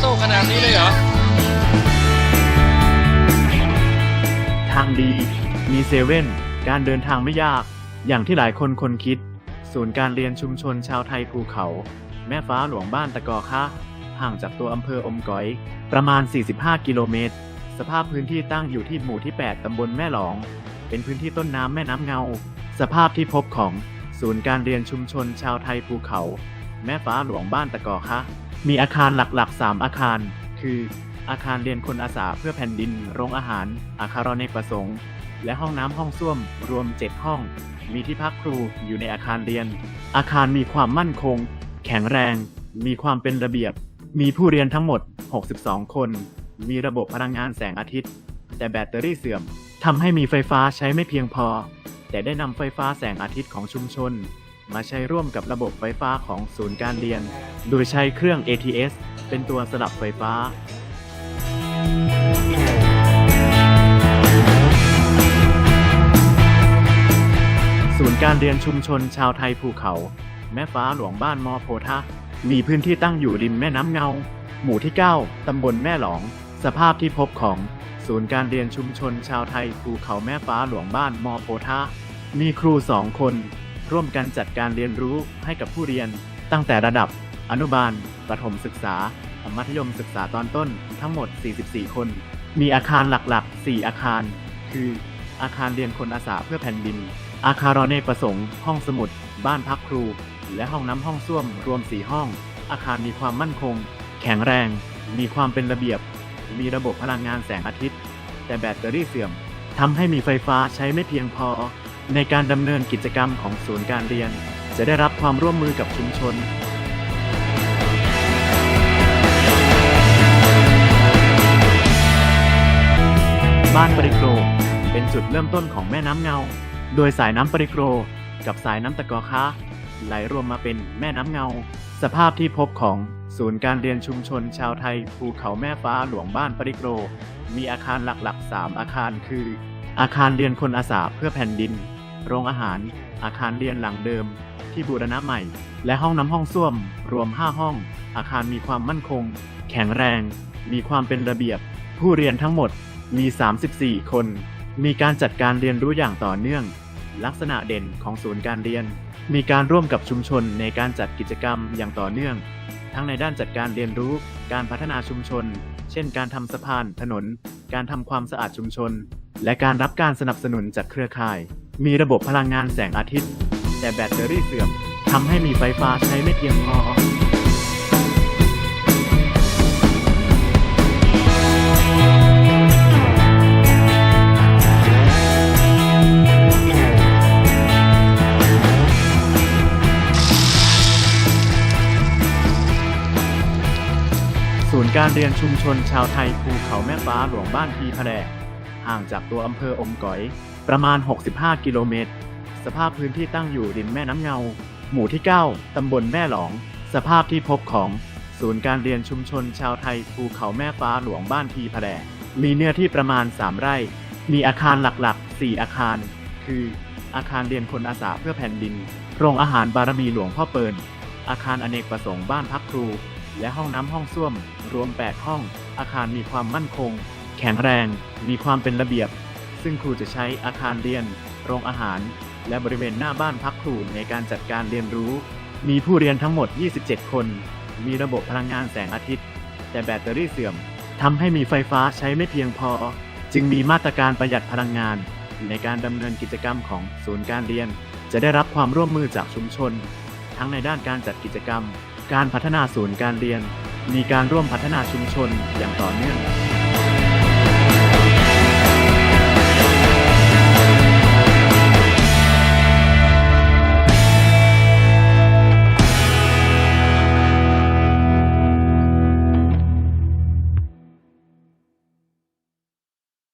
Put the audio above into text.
โต้ขนาดนี้เลยเหรอ ทางดีมีเซเว่นการเดินทางไม่ยาก อย่างที่หลายคนคนคิด ศูนย์การเรียนชุมชนชาวไทยภูเขา แม่ฟ้าหลวงบ้านตะกอคะห่างจากตัวอำเภออมก๋อย ประมาณ 45 กิโลเมตร สภาพพื้นที่ตั้งอยู่ที่หมู่ที่ 8 ตำบลแม่หลอง เป็นพื้นที่ต้นน้ำแม่น้ำเงา สภาพที่พบของศูนย์การเรียนชุมชนชาวไทยภูเขา แม่ฟ้าหลวงบ้านตะกอคะ มีอาคารหลักๆ 3 อาคาร คืออาคารเรียนคนอาสาเพื่อแผ่นดิน โรงอาหาร อาคารอเนกประสงค์ และห้องน้ำห้องส้วม รวม 7 ห้อง มีที่พักครูอยู่ในอาคารเรียน อาคารมีความมั่นคง แข็งแรง มีความเป็นระเบียบ มีผู้เรียนทั้งหมด 62 คน มีระบบพลังงานแสงอาทิตย์ แต่แบตเตอรี่เสื่อมทำให้มีไฟฟ้าใช้ไม่เพียงพอ แต่ได้นำไฟฟ้าแสงอาทิตย์ของชุมชน มาใช้ร่วมกับระบบไฟฟ้าของศูนย์การเรียน โดยใช้เครื่อง ATS เป็นตัวสลับไฟฟ้า ศูนย์การเรียนชุมชนชาวไทยภูเขา แม่ฟ้าหลวงบ้านมอโพธะมีพื้นที่ตั้งอยู่ริมแม่น้ำเงา หมู่ที่ 9 ตำบลแม่หลอง สภาพที่พบของศูนย์การเรียนชุมชนชาวไทยภูเขาแม่ฟ้าหลวงบ้านมอโพธะมีครูสองคน ร่วมกันจัดการเรียนรู้ให้กับผู้เรียน ตั้งแต่ระดับ อนุบาล ประถมศึกษา มัธยมศึกษาตอนต้น ทั้งหมด 44 คน มีอาคารหลักๆ 4 อาคาร คือ อาคารเรียนคนอาสาเพื่อแผ่นดิน อาคารอเนกประสงค์ ห้องสมุด บ้านพักครู และห้องน้ำห้องส้วม รวม 4 ห้อง อาคารมีความมั่นคง แข็งแรง มีความเป็นระเบียบ มีระบบพลังงานแสงอาทิตย์ แต่แบตเตอรี่เสื่อมทำให้มีไฟฟ้าใช้ไม่เพียงพอ ในการดำเนินกิจกรรมของศูนย์การเรียน จะได้รับความร่วมมือกับชุมชน บ้านปริโกรเป็นจุดเริ่มต้นของแม่น้ำเงา โดยสายน้ำปริโกรกับสายน้ำตะกอค้าไหลรวมมาเป็นแม่น้ำเงา สภาพที่พบของศูนย์การเรียนชุมชนชาวไทย ภูเขาแม่ฟ้าหลวงบ้านปริโกรมีอาคารหลักๆ 3 อาคารคือ อาคารเรียนคนอาสาเพื่อแผ่นดิน โรงอาหาร อาคารเรียนหลังเดิม ที่บูรณะใหม่ และห้องน้ำห้องส้วม รวม 5 ห้อง อาคารมีความมั่นคง แข็งแรง มีความเป็นระเบียบ ผู้เรียนทั้งหมดมี 34 คน มีการจัดการเรียนรู้อย่างต่อเนื่อง ลักษณะเด่นของศูนย์การเรียน มีการร่วมกับชุมชนในการจัดกิจกรรมอย่างต่อเนื่อง ทั้งในด้านจัดการเรียนรู้ การพัฒนาชุมชน เช่น การทำสะพาน ถนน การทำความสะอาดชุมชน และการรับการสนับสนุนจากเครือข่าย มีระบบพลังงานแสงอาทิตย์ แต่แบตเตอรี่เสื่อมทำให้มีไฟฟ้าใช้ไม่เพียงพอศูนย์การเรียนชุมชนชาวไทยภูเขาแม่ฟ้าหลวงบ้านพีแพร ห่างจากตัวอำเภออมก๋อย ประมาณ 65 กิโลเมตร สภาพพื้นที่ตั้งอยู่ริมแม่น้ำเงา หมู่ที่ 9 ตำบลแม่หลอง สภาพที่พบของศูนย์การเรียนชุมชนชาวไทยภูเขาแม่ฟ้าหลวงบ้านพีแพรมีเนื้อที่ประมาณ 3 ไร่ มีอาคารหลักๆ 4 อาคาร คือ อาคารเรียนคนอาสาเพื่อแผ่นดิน โรงอาหารบารมีหลวงพ่อเปิลอาคารอเนกประสงค์บ้านพักครู และห้องน้ำห้องส้วม รวม 8 ห้อง อาคารมีความมั่นคง แข็งแรง มีความเป็นระเบียบ ซึ่งครูจะใช้อาคารเรียน โรงอาหาร และบริเวณหน้าบ้านพักครูในการจัดการเรียนรู้ มีผู้เรียนทั้งหมด 27 คน มีระบบพลังงานแสงอาทิตย์ แต่แบตเตอรี่เสื่อมทำให้มีไฟฟ้าใช้ไม่เพียงพอ จึงมีมาตรการประหยัดพลังงาน ในการดำเนินกิจกรรมของศูนย์การเรียน จะได้รับความร่วมมือจากชุมชน ทั้งในด้านการจัดกิจกรรม การพัฒนาศูนย์การเรียน มีการร่วมพัฒนาชุมชนอย่างต่อเนื่อง